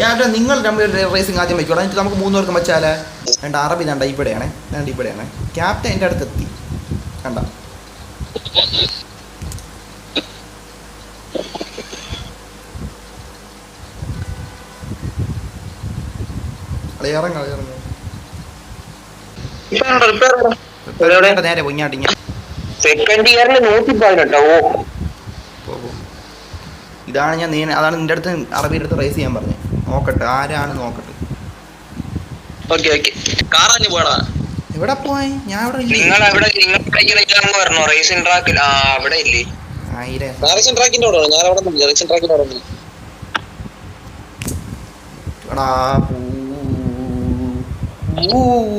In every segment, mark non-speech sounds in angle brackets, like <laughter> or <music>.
ഞാൻ നിങ്ങൾ റേസിംഗ് ആദ്യം വെക്കണം എന്നിട്ട് നമുക്ക് മൂന്ന് പേർക്ക് വെച്ചാലേ രണ്ട് അറബി രണ്ട ഇവിടെയാണ്. രണ്ട് ഇവിടെയാണ്. ക്യാപ്റ്റൻ എന്റെ അടുത്ത് എത്തി കണ്ട ഇറങ്ങ ഇറങ്ങ? നേരെ പൊങ്ങാട്ടിങ്ങ സെക്കൻഡ് ഇയറിൽ നൂറ്റി പതിനെട്ടോ ഓ. ഇതാണ് ഞാൻ നീ അതാണ് നിന്റെ അടുത്ത് അറബിയുടെ അടുത്ത് റേസ് ചെയ്യാൻ പറഞ്ഞു. നോക്കട്ടെ ആരാണ് നോക്കട്ടെ? ഓക്കേ ഓക്കെ കാറാഞ്ഞു പോടാ എവിടെ പോയി? ഞാൻ ഇവിടെ ഇല്ല? നിങ്ങൾ അവിടെ നിങ്ങൾ കളിക്കണ പറഞ്ഞോ? റേസിംഗ് ട്രാക്കിൽ ആ അവിടെ ഇല്ലേ? ആയിരം. റേസിംഗ് ട്രാക്കിന്റെ അവിടെ ഞാൻ അവിടെ റേസിംഗ് ട്രാക്കിന്റെ അവിടെ എടാ പൂ. ഊ. നിങ്ങളെ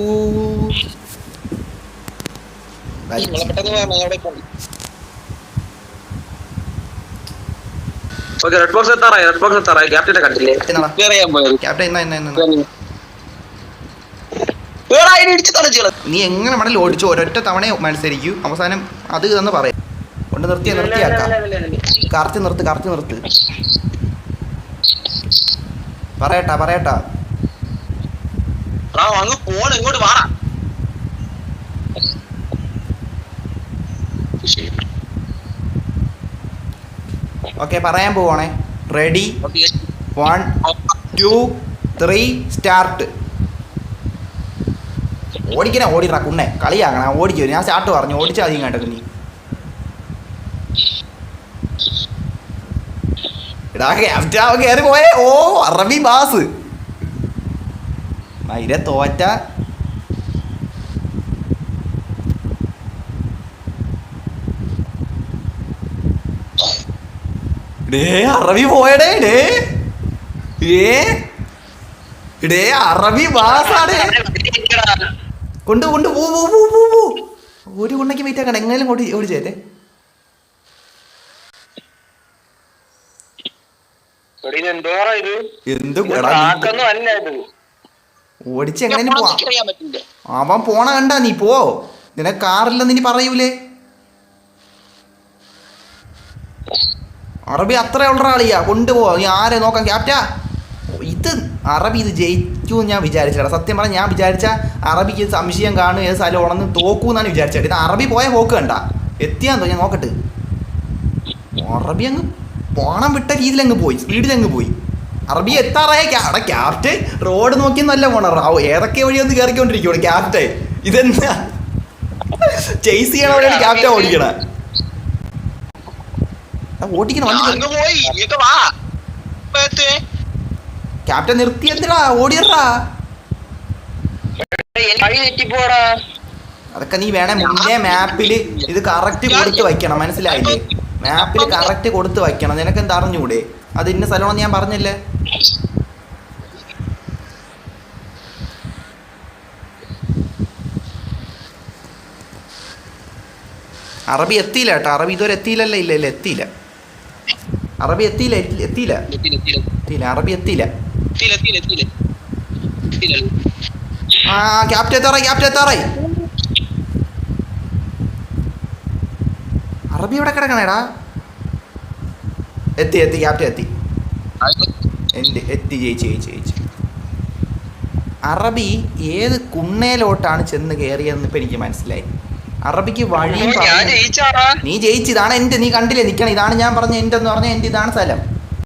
പെട്ടെന്ന് പറഞ്ഞു അവിടെ ഓക്കെ റെഡ് ബോക്സ് എത്താറായി? റെഡ് ബോക്സ് എത്താറായി? ക്യാപ്റ്റനെ കണ്ടില്ലേ? നീ. എങ്ങനെ മണൽ ഓടിച്ചു ഒരൊറ്റ തവണ മത്സരിക്കൂ. അവസാനം അത് എന്ന് പറയാം. കൊണ്ട് നിർത്തി നിർത്തിയാക്കാം കറത്തി നിർത്ത് കറത്തി നിർത്ത്. പറയട്ടാ പറയട്ടാ. ആ ഇങ്ങോട്ട് പോണം ഓക്കെ പറയാൻ പോവാണേ. Ready one two three start ഓടിക്കണേ ഓടിടാ കുണ്ണെ. കളിയാക്കണ ഓടിക്കോ ഞാൻ സ്റ്റാർട്ട് പറഞ്ഞു ഓടിച്ചാൽ അധികം കേട്ടോ നീ. ഓ അറബി ബാസ്. തോറ്റ ഡേ അറബി പോയടേ ഡേ. ഏ? ഡേ അറബി ബാസാടേ കൊണ്ട് കൊണ്ട് പോ പോ പോ പോ പോ. ഒരു കുണ്ണയ്ക്ക് വെയിറ്റ് ആക്കണം എങ്ങനെയും ഓടി അല്ല ഓടിച്ച് എങ്ങനെ പോവാ? അവൻ പോണ കണ്ടാ നീ പോ. നിനക്ക് കാറില്ലെന്ന് ഇനി പറയൂലേ? അറബി അത്ര ഉള്ള ആളിയാ കൊണ്ടുപോവാ. നീ ആരെ നോക്കാം ക്യാപ്റ്റ? ഇത് അറബി ഇത് ജയിച്ചു എന്ന് ഞാൻ വിചാരിച്ചടാ സത്യം പറഞ്ഞാൽ ഞാൻ വിചാരിച്ച അറബിക്ക് സംശയം കാണും ഏത് സ്ഥലം ഉണന്ന് തോക്കൂന്നാണ് വിചാരിച്ചത്. ഇത് അറബി പോയ പോക്ക് കണ്ട. എത്തിയാന്തോ ഞാൻ നോക്കട്ടെ. അറബി അങ്ങ് പോണം വിട്ട രീതിയിൽ അങ്ങ് പോയി. സ്പീഡിൽ അങ്ങ് പോയി. അറബി എത്താറായ. അവിടെ ക്യാപ്റ്റ് റോഡ് നോക്കിയൊന്നല്ല പോണ ഏതൊക്കെ വഴി ഒന്ന് കയറിക്കൊണ്ടിരിക്കുവാണ് ക്യാപ്റ്റ് ഇതെന്താ? <laughs> ചേസ് ചെയ്യണ വഴിയാണ് ക്യാപ്റ്റൻ ഓടിക്കണ. വണ്ടി ക്യാപ്റ്റൻ നിർത്തി എന്തിടാ? ഓടിയറാ അതൊക്കെ നീ വേണേ മുന്നേ മാപ്പിൽ ഇത് കറക്റ്റ് കൊടുത്ത് വയ്ക്കണം. മനസ്സിലായില്ലേ? മാപ്പിൽ കറക്റ്റ് കൊടുത്ത് വയ്ക്കണം. നിനക്ക് എന്താ അറിഞ്ഞൂടെ? അത് ഇന്ന സ്ഥലമാണെന്ന് ഞാൻ പറഞ്ഞില്ലേ? അറബി എത്തിയില്ല കേട്ടോ. അറബി ഇതുവരെ എത്തിയില്ലല്ലേ. ഇല്ല ഇല്ല എത്തിയില്ല. അറബി എത്തിയില്ല എത്തി- എത്തിയില്ല എത്തിയില്ല, അറബി എത്തിയില്ല. ആ ക്യാപ്റ്റൻ എത്താറായി ക്യാപ്റ്റൻ എത്താറായി. അറബി എവിടെ കിടക്കണേടാ? എത്തി എത്തി ക്യാപ്റ്റൻ എത്തി. എന്റെ എത്തി ജയിച്ച് ജയിച്ച് ജയിച്ച്. അറബി ഏത് കുണ്ണയിലോട്ടാണ് ചെന്ന് കയറിയതെന്ന് ഇപ്പം എനിക്ക് മനസ്സിലായി. അറബിക്ക് വഴിയും നീ ജയിച്ചു ഇതാണ് എന്റെ നീ കണ്ടില്ലേ നിക്കണം ഇതാണ് ഞാൻ പറഞ്ഞ എന്റെ എന്ന് പറഞ്ഞ എന്റെ ഇതാണ് സ്ഥലം